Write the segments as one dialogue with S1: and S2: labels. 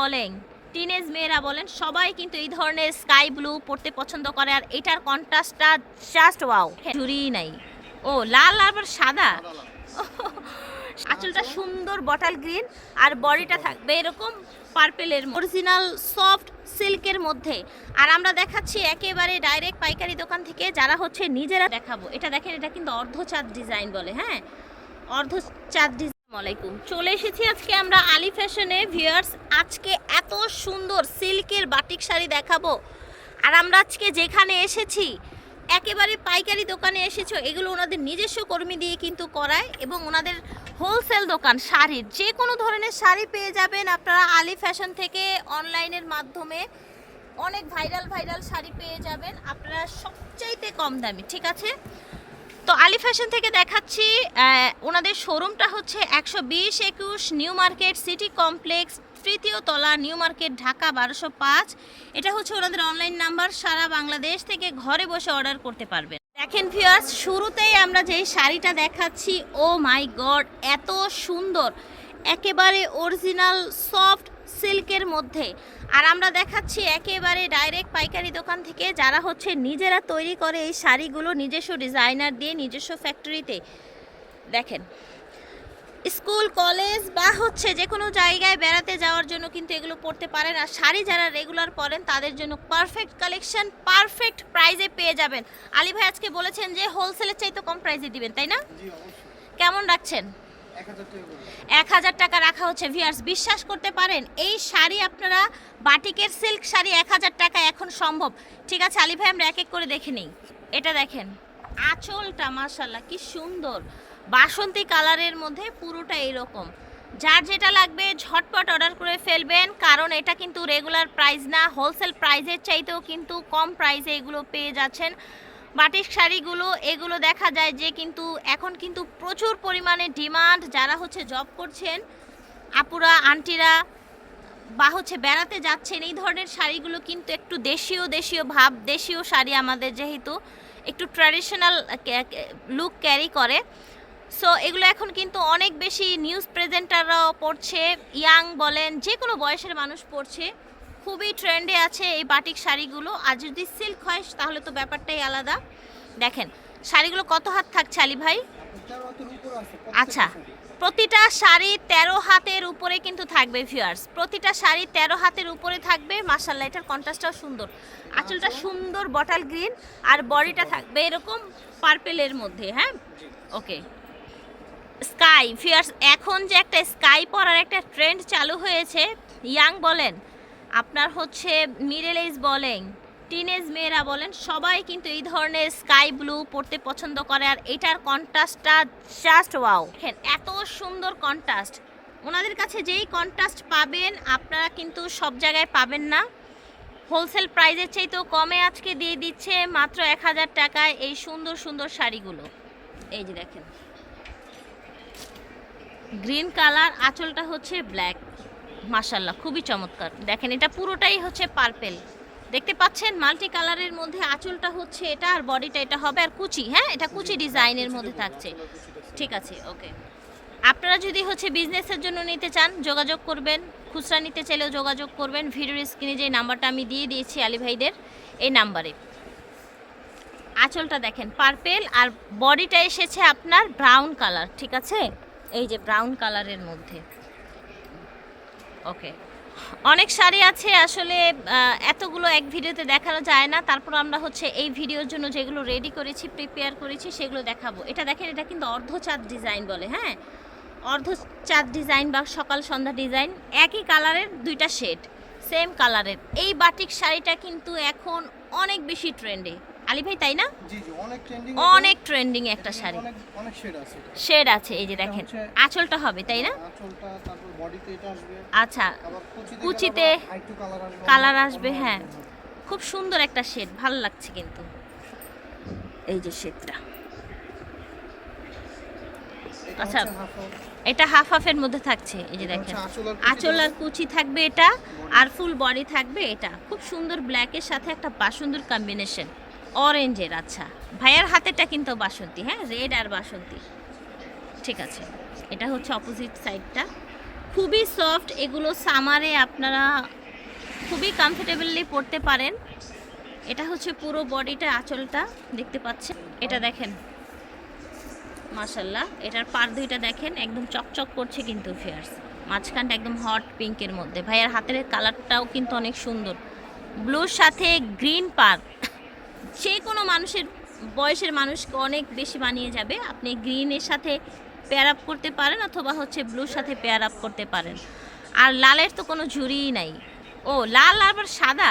S1: বলেন টিনেজ মেয়েরা বলেন, সবাই কিন্তু এই ধরনের স্কাই ব্লু পড়তে পছন্দ করে আর এটার কন্ট্রাস্টটা জাস্ট ওয়াও জুরি নাই। ও, লাল আর সাদা? আঁচলটা সুন্দর বটাল গ্রিন আর বডিটা থাকবে এরকম পার্পেলের অরিজিনাল সফট সিল্কের মধ্যে। আর আমরা দেখাচ্ছি একেবারে ডাইরেক্ট পাইকারি দোকান থেকে যারা হচ্ছে নিজেরা দেখাবো। এটা দেখেন, এটা কিন্তু অর্ধচাঁদ ডিজাইন বলে হ্যাঁ? অর্ধচাঁদ ডিজাইন আলাইকুম। চলে এসেছি আজকে আমরা আলি ফ্যাশনে। ভিউয়ার্স, আজকে এত সুন্দর সিল্কের বাটিক শাড়ি দেখাবো। আর আমরা আজকে যেখানে এসেছি, একেবারে পাইকারি দোকানে এসেছ, এগুলো ওনাদের নিজস্ব কর্মী দিয়ে কিন্তু করায় এবং ওনাদের হোলসেল দোকান, শাড়ির। যে কোনো ধরনের শাড়ি পেয়ে যাবেন আপনারা আলি ফ্যাশন থেকে অনলাইনের মাধ্যমে। অনেক ভাইরাল ভাইরাল শাড়ি পেয়ে যাবেন। আপনারা সবচাইতে কম দামি, ঠিক আছে? তো আলি ফ্যাশন থেকে দেখাচ্ছি ওনাদের শোরুমটা হচ্ছে একশো বিশ একুশ নিউ মার্কেট সিটি কমপ্লেক্স, তৃতীয় তলা নিউ মার্কেট ঢাকা বারোশো পাঁচ। এটা হচ্ছে ওনাদের অনলাইন নাম্বার, সারা বাংলাদেশ থেকে ঘরে বসে অর্ডার করতে পারবেন। দেখেন ভিউয়ার্স, শুরুতেই আমরা যেই শাড়িটা দেখাচ্ছি, ও মাই গড, এত সুন্দর। একেবারে অরিজিনাল, সফট সিল্কের মধ্যে। আর আমরা দেখাচ্ছি একেবারে ডাইরেক্ট পাইকারি দোকান থেকে যারা হচ্ছে নিজেরা তৈরি করে এই শাড়িগুলো নিজস্ব ডিজাইনার দিয়ে নিজস্ব ফ্যাক্টরিতে দেখেন স্কুল কলেজ বা হচ্ছে যে কোনো জায়গায় বেড়াতে যাওয়ার জন্য কিন্তু এগুলো পড়তে পারেন। আর শাড়ি যারা রেগুলার পরেন তাদের জন্য পারফেক্ট কালেকশন পারফেক্ট প্রাইজে পেয়ে যাবেন। আলী ভাই আজকে বলেছেন যে হোলসেলের চাই তো কম প্রাইজে দিবেন তাই না? কেমন রাখছেন?
S2: এক হাজার টাকা
S1: রাখা হচ্ছে। ভিয়ার্স বিশ্বাস করতে পারেন, এই শাড়ি আপনারা বাটিকের সিল্ক শাড়ি এক হাজার টাকা এখন সম্ভব। ঠিক আছে আলী ভাই, আমরা এক এক করে দেখে নিই। এটা দেখেন, আঁচলটা মাশাল্লাহ কি সুন্দর। বাসন্তী কালারের মধ্যে পুরোটা এইরকম। যার যেটা লাগবে, ঝটপট অর্ডার করে ফেলবেন, কারণ এটা কিন্তু রেগুলার প্রাইস না। হোলসেল প্রাইসের চাইতেও কিন্তু কম প্রাইসে এগুলো পেয়ে যাচ্ছেন। বাটিক শাড়িগুলো, এগুলো দেখা যায় যে কিন্তু এখন কিন্তু প্রচুর পরিমাণে ডিমান্ড যারা হচ্ছে জব করছেন, আপুরা, আন্টিরা বা হচ্ছে বেড়াতে যাচ্ছেন, এই ধরনের শাড়িগুলো কিন্তু একটু দেশীয় দেশীয় ভাব, দেশীয় শাড়ি আমাদের যেহেতু একটু ট্র্যাডিশনাল লুক ক্যারি করে। সো এগুলো এখন কিন্তু অনেক বেশি নিউজ প্রেজেন্টাররাও পড়ছে ইয়াং বলেন যে কোনো বয়সের মানুষ পড়ছে। খুবই ট্রেন্ডে আছে এই বাটিক শাড়িগুলো। আর যদি সিল্ক হয়, তাহলে তো ব্যাপারটাই আলাদা। দেখেন, শাড়িগুলো কত হাত থাকছে আলী ভাই? আচ্ছা প্রতিটা শাড়ি তেরো হাতের উপরে কিন্তু থাকবে ভিউয়ার্স প্রতিটা শাড়ি তেরো হাতের উপরে থাকবে। মাসাল্লাহ এটার কন্ট্রাস্টটাও সুন্দর। আঁচলটা সুন্দর বটাল গ্রিন আর বডিটা থাকবে এরকম পার্পেলের মধ্যে হ্যাঁ? ওকে। স্কাই ফিয়ার্স এখন যে একটা স্কাই পরার একটা ট্রেন্ড চালু হয়েছে, ইয়াং বলেন আপনার হচ্ছে মিডল এজ বলেন টিনেজ মেয়েরা বলেন, সবাই কিন্তু এই ধরনের স্কাই ব্লু পড়তে পছন্দ করে আর এটার কন্ট্রাস্টটা জাস্ট ওয়াও এত সুন্দর কন্ট্রাস্ট ওনাদের কাছে যেই কন্ট্রাস্ট পাবেন, আপনারা কিন্তু সব জায়গায় পাবেন না। হোলসেল প্রাইজের চাইতেও কমে আজকে দিয়ে দিচ্ছে মাত্র এক হাজার টাকায় এই সুন্দর সুন্দর শাড়িগুলো। এই যে দেখেন। গ্রিন কালার আঁচলটা হচ্ছে ব্ল্যাক মাশাল্লাহ খুবই চমৎকার। দেখেন, এটা পুরোটাই হচ্ছে পার্পেল। দেখতে পাচ্ছেন, মাল্টি কালারের মধ্যে আঁচলটা হচ্ছে এটা আর বডিটা এটা হবে আর কুচি হ্যাঁ? এটা কুচি ডিজাইনের মধ্যে থাকছে। ঠিক আছে, ওকে। আপনারা যদি হচ্ছে বিজনেসের জন্য নিতে চান, যোগাযোগ করবেন। খুচরা নিতে চাইলেও যোগাযোগ করবেন। ভিডিওর স্ক্রিনে যে নাম্বারটা আমি দিয়ে দিয়েছি আলী ভাইদের, এই নাম্বারে। আঁচলটা দেখেন, পার্পেল আর বডিটা এসেছে আপনার ব্রাউন কালার, ঠিক আছে? এই যে ব্রাউন কালারের মধ্যে। ওকে অনেক শাড়ি আছে আসলে এতগুলো এক ভিডিওতে দেখানো যায় না। তারপর আমরা হচ্ছে এই ভিডিওর জন্য যেগুলো রেডি করেছি প্রিপেয়ার করেছি, সেগুলো দেখাবো। এটা দেখেন, এটা কিন্তু অর্ধচাঁদ ডিজাইন বলে হ্যাঁ? অর্ধচাঁদ ডিজাইন বা সকাল সন্ধ্যা ডিজাইন একই কালারের দুইটা শেড সেম কালারের এই বাটিক শাড়িটা কিন্তু এখন অনেক বেশি ট্রেন্ডে আলী ভাই তাই না?
S2: অনেক ট্রেন্ডিং
S1: একটা শাড়ি।
S2: শেড আছে
S1: এই যে দেখেন। আঁচলটা হবে তাই না?
S2: আসবে।
S1: আচ্ছা
S2: কুচিতে কালার আসবে
S1: হ্যাঁ। খুব সুন্দর একটা শেড ভালো লাগছে কিন্তু। এই যে শেডটা আচ্ছা। এটা হাফ হাফের মধ্যে থাকছে এই যে দেখেন।
S2: আঁচল আর কুচি
S1: থাকবে। এটা আর ফুল বডি থাকবে এটা। খুব সুন্দর ব্ল্যাকের সাথে একটা বাসন্তর কম্বিনেশন অরেঞ্জের আচ্ছা। ভাইয়ার হাতেরটা কিন্তু বাসন্তী হ্যাঁ? রেড আর বাসন্তী। ঠিক আছে। এটা হচ্ছে অপোজিট সাইডটা খুবই সফট এগুলো সামারে আপনারা খুবই কমফোর্টেবলি পরতে পারেন। এটা হচ্ছে পুরো বডিটা আঁচলটা, দেখতে পাচ্ছেন? এটা দেখেন। মাশাল্লাহ এটার পার দুইটা দেখেন, একদম চকচক করছে কিন্তু ফেয়ার্স মাঝখানটা একদম হট পিঙ্কের মধ্যে। ভাইয়ার হাতের কালারটাও কিন্তু অনেক সুন্দর। ব্লুর সাথে গ্রিন পার যে কোনো মানুষের বয়সের মানুষকে অনেক বেশি বানিয়ে যাবে। আপনি গ্রিনের সাথে পেয়ার আপ করতে পারেন অথবা হচ্ছে ব্লুর সাথে পেয়ার আপ করতে পারেন। আর লালের তো কোনো ঝুরিই নাই। ও, লাল আবার সাদা?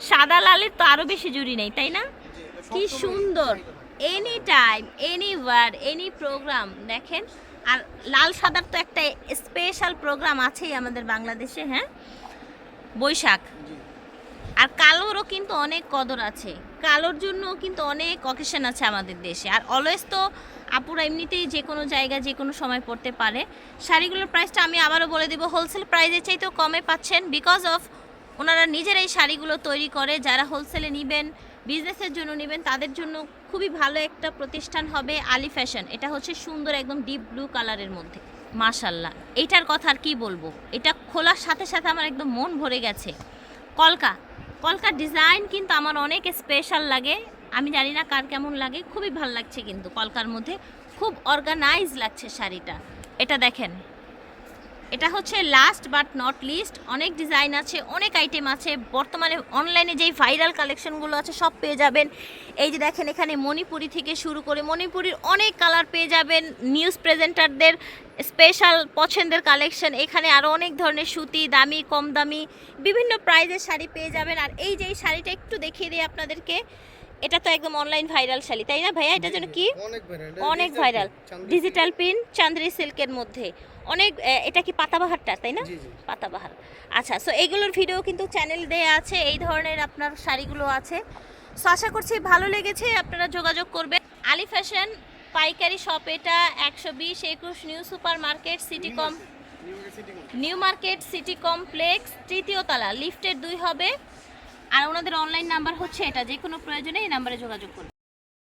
S1: সাদা লালের তো আরও বেশি জুড়ি নেই, তাই না? কি সুন্দর। Any time any where any program দেখেন। আর লাল সাদার তো একটা স্পেশাল প্রোগ্রাম আছেই আমাদের বাংলাদেশে হ্যাঁ? বৈশাখ। আর কালোরও কিন্তু অনেক কদর আছে। কালোর জন্য কিন্তু অনেক অকেশন আছে আমাদের দেশে। আর অলওয়েজ তো আপুরা এমনিতেই যে কোনো জায়গায় যে কোনো সময় পড়তে পারে। শাড়িগুলোর প্রাইসটা আমি আবারও বলে দেবো হোলসেল প্রাইসের চাইতেও কমে পাচ্ছেন বিকজ অফ ওনারা নিজেরাই শাড়িগুলো তৈরি করে, যারা হোলসেলে নেবেন বিজনেসের জন্য নেবেন, তাদের জন্য খুবই ভালো একটা প্রতিষ্ঠান হবে আলি ফ্যাশন এটা হচ্ছে সুন্দর একদম ডিপ ব্লু কালারের মধ্যে। মাশাল্লাহ এটার কথা আর কি বলব? এটা খোলার সাথে সাথে আমার একদম মন ভরে গেছে। কলকা কলকার ডিজাইন কিন্তু আমার অনেক স্পেশাল লাগে। আমি জানি না কার কেমন লাগে, খুবই ভালো লাগছে কিন্তু কলকার মধ্যে। খুব অর্গানাইজ লাগছে শাড়িটা। এটা দেখেন। এটা হচ্ছে লাস্ট বাট নট লিস্ট অনেক ডিজাইন আছে, অনেক আইটেম আছে। বর্তমানে অনলাইনে যেই ভাইরাল কালেকশনগুলো আছে, সব পেয়ে যাবেন। এই যে দেখেন এখানে মণিপুরি থেকে শুরু করে মণিপুরির অনেক কালার পেয়ে যাবেন। নিউজ প্রেজেন্টারদের স্পেশাল পছন্দের কালেকশন এখানে আরও অনেক ধরনের সুতি, দামি, কম দামি, বিভিন্ন প্রাইজের শাড়ি পেয়ে যাবেন। আর এই যে এই শাড়িটা একটু দেখিয়ে দিই আপনাদেরকে। এটা তো একদম অনলাইন ভাইরাল শাড়ি তাই না ভাইয়া? এটার জন্য কি?
S2: অনেক
S1: ভাইরাল ডিজিটাল প্রিন্ট চান্দ্রি সিল্কের মধ্যে। অনেক এটা কি পাতাবাহারটা তাই না? পাতাবাহার। আচ্ছা সো এইগুলোর ভিডিও কিন্তু চ্যানেল দেয়া আছে এই ধরনের আপনার শাড়িগুলো আছে। সো আশা করছি ভালো লেগেছে আপনারা যোগাযোগ করবেন। আলি ফ্যাশন পাইকারি শপ এটা একশো বিশ একুশ নিউ সুপার মার্কেট সিটি কম নিউ মার্কেট সিটি কমপ্লেক্স তৃতীয় তলা লিফটের দুই হবে। আর ওনাদের অনলাইন নাম্বার হচ্ছে এটা যে কোনো প্রয়োজনে এই নাম্বারে যোগাযোগ করুন।